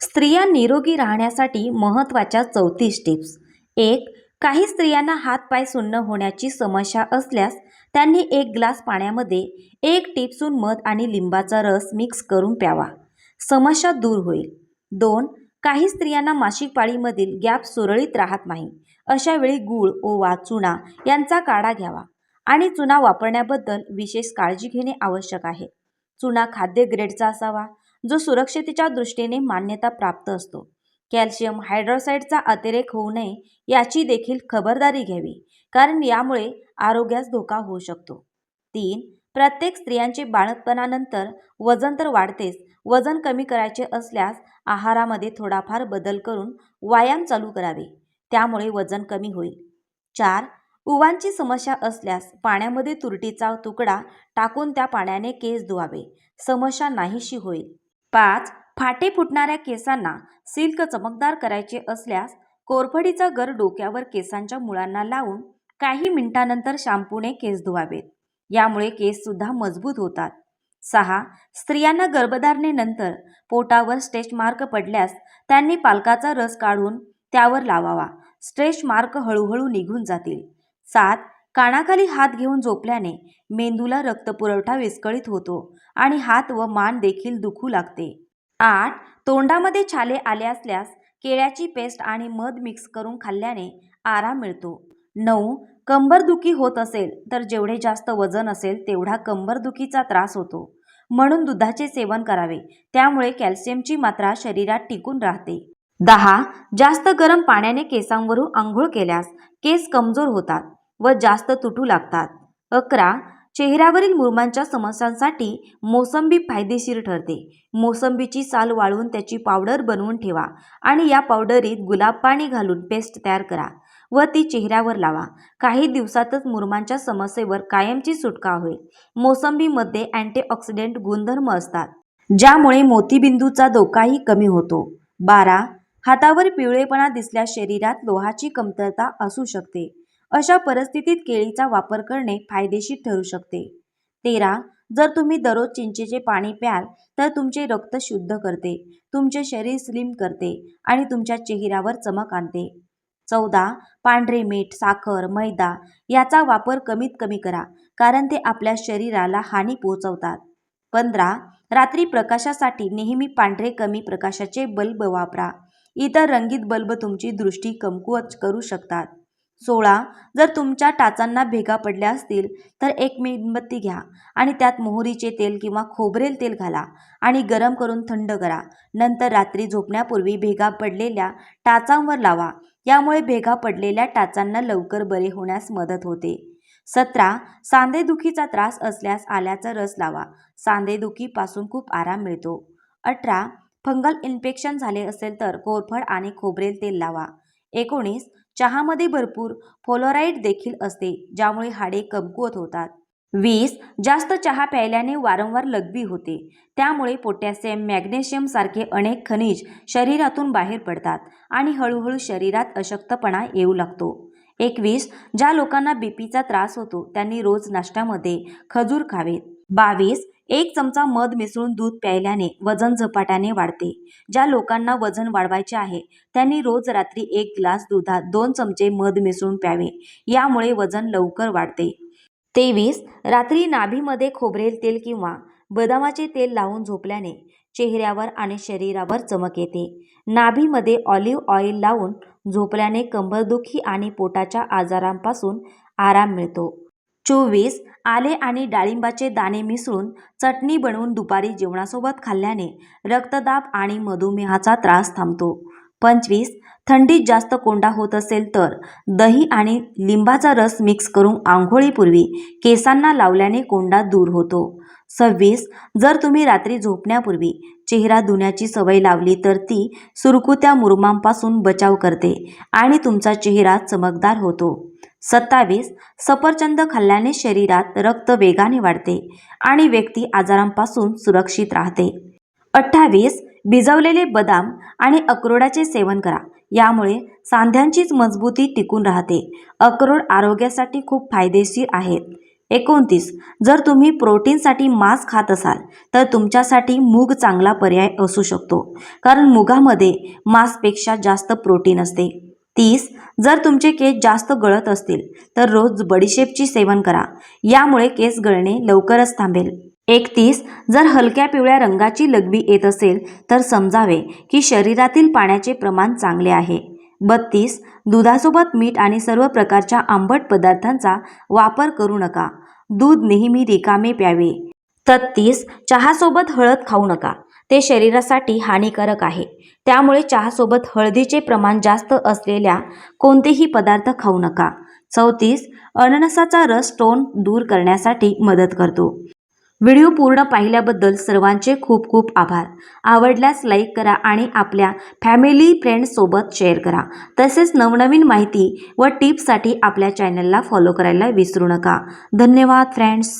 स्त्रिया निरोगी राहण्यासाठी महत्त्वाच्या चौतीस टिप्स. एक काही स्त्रियांना हातपाय सुन्न होण्याची समस्या असल्यास त्यांनी एक ग्लास पाण्यामध्ये एक टिपसून मध आणि लिंबाचा रस मिक्स करून प्यावा. समस्या दूर होईल. दोन काही स्त्रियांना मासिक पाळीमधील गॅप सुरळीत राहत नाही. अशा वेळी गूळ ओवा चुना यांचा काढा घ्यावा आणि चुना वापरण्याबद्दल विशेष काळजी घेणे आवश्यक आहे. चुना खाद्य ग्रेडचा असावा. जो सुरक्षितेच्या दृष्टीने मान्यता प्राप्त असतो. कॅल्शियम हायड्रोसाईडचा अतिरेक होऊ नये याची देखील खबरदारी घ्यावी कारण यामुळे आरोग्यास धोका होऊ शकतो. तीन प्रत्येक स्त्रियांचे बाळंतपणानंतर वजन तर वाढतेच वजन कमी करायचे असल्यास आहारामध्ये थोडाफार बदल करून व्यायाम चालू करावे त्यामुळे वजन कमी होईल. चार उवांची समस्या असल्यास पाण्यामध्ये तुरटीचा तुकडा टाकून त्या पाण्याने केस धुवावे समस्या नाहीशी होईल. पाच फाटे फुटणाऱ्या केसांना सिल्क चमकदार करायचे असल्यास कोरफडीचा गर डोक्यावर केसांच्या मुळांना लावून काही मिनिटांनंतर शॅम्पूने केस धुवावेत. यामुळे केससुद्धा मजबूत होतात. सहा स्त्रियांना गर्भधारणेनंतर पोटावर स्ट्रेच मार्क पडल्यास त्यांनी पालकाचा रस काढून त्यावर लावावा. स्ट्रेच मार्क हळूहळू निघून जातील. सात कानाखाली हात घेऊन झोपल्याने मेंदूला रक्तपुरवठा विस्कळीत होतो आणि हात व मान देखील दुखू लागते. आठ तोंडामध्ये छाले आले असल्यास केळ्याची पेस्ट आणि मध मिक्स करून खाल्ल्याने आराम मिळतो. नऊ कंबरदुखी होत असेल तर जेवढे जास्त वजन असेल तेवढा कंबरदुखीचा त्रास होतो. म्हणून दुधाचे सेवन करावे त्यामुळे कॅल्शियमची मात्रा शरीरात टिकून राहते. दहा जास्त गरम पाण्याने केसांवरून आंघोळ केल्यास केस कमजोर होतात. व जास्त तुटू लागतात. अकरा. चेहऱ्यावरील मुरमांच्या समस्यांसाठी मोसंबी फायदेशीर ठरते. मोसंबीची साल वाळवून त्याची पावडर बनवून ठेवा आणि या पावडरीत गुलाब पाणी घालून पेस्ट तयार करा व ती चेहऱ्यावर लावा. काही दिवसातच मुरमांच्या समस्येवर कायमची सुटका होईल. मोसंबीमध्ये अँटीऑक्सिडेंट गुणधर्म असतात ज्यामुळे मोतीबिंदूचा धोकाही कमी होतो. बारा. हातावर पिवळेपणा दिसल्यास शरीरात लोहाची कमतरता असू शकते. अशा परिस्थितीत केळीचा वापर करणे फायदेशीर ठरू शकते. तेरा जर तुम्ही दररोज चिंचेचे पाणी प्याल तर तुमचे रक्त शुद्ध करते तुमचे शरीर स्लिम करते आणि तुमच्या चेहऱ्यावर चमक आणते. चौदा पांढरे मीठ साखर मैदा याचा वापर कमीत कमी करा कारण ते आपल्या शरीराला हानी पोहोचवतात. पंधरा रात्री प्रकाशासाठी नेहमी पांढरे कमी प्रकाशाचे बल्ब वापरा इतर रंगीत बल्ब तुमची दृष्टी कमकुवत करू शकतात. सोळा जर तुमच्या टाचांना भेगा पडल्या असतील तर एक मेणबत्ती घ्या आणि त्यात मोहरीचे तेल किंवा खोबरेल तेल घाला आणि गरम करून थंड करा. नंतर रात्री झोपण्यापूर्वी भेगा पडलेल्या टाचांवर लावा. यामुळे भेगा पडलेल्या टाचांना लवकर बरे होण्यास मदत होते. सतरा सांधेदुखीचा त्रास असल्यास आल्याचा रस लावा. सांधेदुखीपासून खूप आराम मिळतो. अठरा फंगल इन्फेक्शन झाले असेल तर कोरफड आणि खोबरेल तेल लावा. एकोणीस चहामध्ये भरपूर फ्लोराईड देखील असते ज्यामुळे हाडे कमकुवत होतात. वीस जास्त चहा प्यायल्याने वारंवार लघवी होते. त्यामुळे पोटॅशियम मॅग्नेशियम सारखे अनेक खनिज शरीरातून बाहेर पडतात आणि हळूहळू शरीरात अशक्तपणा येऊ लागतो. एकवीस ज्या लोकांना बीपीचा त्रास होतो त्यांनी रोज नाश्त्यामध्ये खजूर खावेत. बावीस एक चमचा मध मिसळून दूध प्यायल्याने वजन झपाट्याने वाढते. ज्या लोकांना वजन वाढवायचे आहे त्यांनी रोज रात्री एक ग्लास दुधात दोन चमचे मध मिसळून प्यावे. यामुळे वजन लवकर वाढते. तेवीस रात्री नाभीमध्ये खोबरेल तेल किंवा बदामाचे तेल लावून झोपल्याने चेहऱ्यावर आणि शरीरावर चमक येते. नाभीमध्ये ऑलिव्ह ऑइल लावून झोपल्याने कंबरदुखी आणि पोटाच्या आजारांपासून आराम मिळतो. चोवीस आले आणि डाळिंबाचे दाणे मिसळून चटणी बनवून दुपारी जेवणासोबत खाल्ल्याने रक्तदाब आणि मधुमेहाचा त्रास थांबतो. पंचवीस थंडीत जास्त कोंडा होत असेल तर दही आणि लिंबाचा रस मिक्स करून आंघोळीपूर्वी केसांना लावल्याने कोंडा दूर होतो. सव्वीस जर तुम्ही रात्री झोपण्यापूर्वी चेहरा धुण्याची सवय लावली तर ती सुरकुत्या मुरुमांपासून बचाव करते आणि तुमचा चेहरा चमकदार होतो. सत्तावीस सफरचंद खाल्ल्याने शरीरात रक्त वेगाने वाढते आणि व्यक्ती आजारांपासून सुरक्षित राहते. अठ्ठावीस भिजवलेले बदाम आणि अक्रोडाचे सेवन करा. यामुळे सांध्यांचीच मजबूती टिकून राहते. अक्रोड आरोग्यासाठी खूप फायदेशीर आहेत. एकोणतीस जर तुम्ही प्रोटीनसाठी मांस खात असाल तर तुमच्यासाठी मूग चांगला पर्याय असू शकतो. कारण मुगामध्ये मांसपेक्षा जास्त प्रोटीन असते. तीस जर तुमचे केस जास्त गळत असतील तर रोज बडीशेपची सेवन करा. यामुळे केस गळणे लवकरच थांबेल. एकतीस जर हलक्या पिवळ्या रंगाची लघवी येत असेल तर समजावे की शरीरातील पाण्याचे प्रमाण चांगले आहे. बत्तीस दुधासोबत मीठ आणि सर्व प्रकारच्या आंबट पदार्थांचा वापर करू नका. दूध नेहमी रिकामे प्यावे. तत्तीस चहासोबत हळद खाऊ नका. ते शरीरासाठी हानिकारक आहे. त्यामुळे चहासोबत हळदीचे प्रमाण जास्त असलेल्या कोणतेही पदार्थ खाऊ नका. चौतीस अननसाचा रस स्टोन दूर करण्यासाठी मदत करतो. व्हिडिओ पूर्ण पाहिल्याबद्दल सर्वांचे खूप खूप आभार. आवडल्यास लाईक करा आणि आपल्या फॅमिली फ्रेंड्ससोबत शेअर करा. तसेच नवनवीन माहिती व टिप्ससाठी आपल्या चॅनलला फॉलो करायला विसरू नका. धन्यवाद फ्रेंड्स.